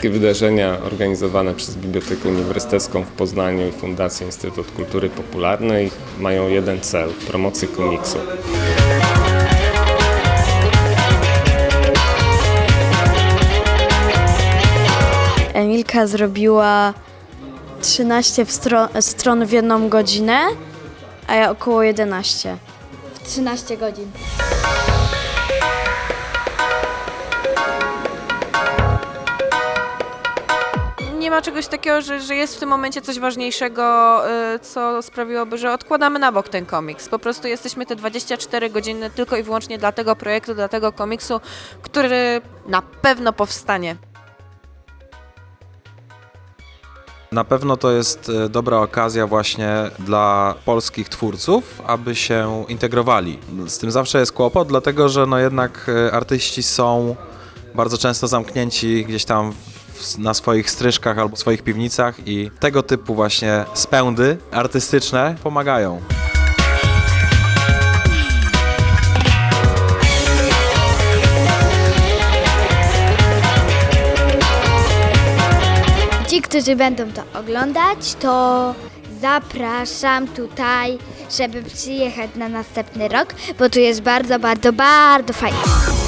Wszystkie wydarzenia organizowane przez Bibliotekę Uniwersytecką w Poznaniu i Fundację Instytut Kultury Popularnej mają jeden cel promocję komiksu. Emilka zrobiła 13 wstro- stron w jedną godzinę, a ja około 11. 13 godzin. Nie ma czegoś takiego, że, że jest w tym momencie coś ważniejszego, y, co sprawiłoby, że odkładamy na bok ten komiks. Po prostu jesteśmy te 24 godziny tylko i wyłącznie dla tego projektu, dla tego komiksu, który na pewno powstanie. Na pewno to jest e, dobra okazja właśnie dla polskich twórców, aby się integrowali. Z tym zawsze jest kłopot, dlatego że no jednak e, artyści są bardzo często zamknięci gdzieś tam na swoich stryżkach albo swoich piwnicach i tego typu właśnie spędy artystyczne pomagają. Ci, którzy będą to oglądać, to zapraszam tutaj, żeby przyjechać na następny rok, bo tu jest bardzo, bardzo, bardzo fajnie.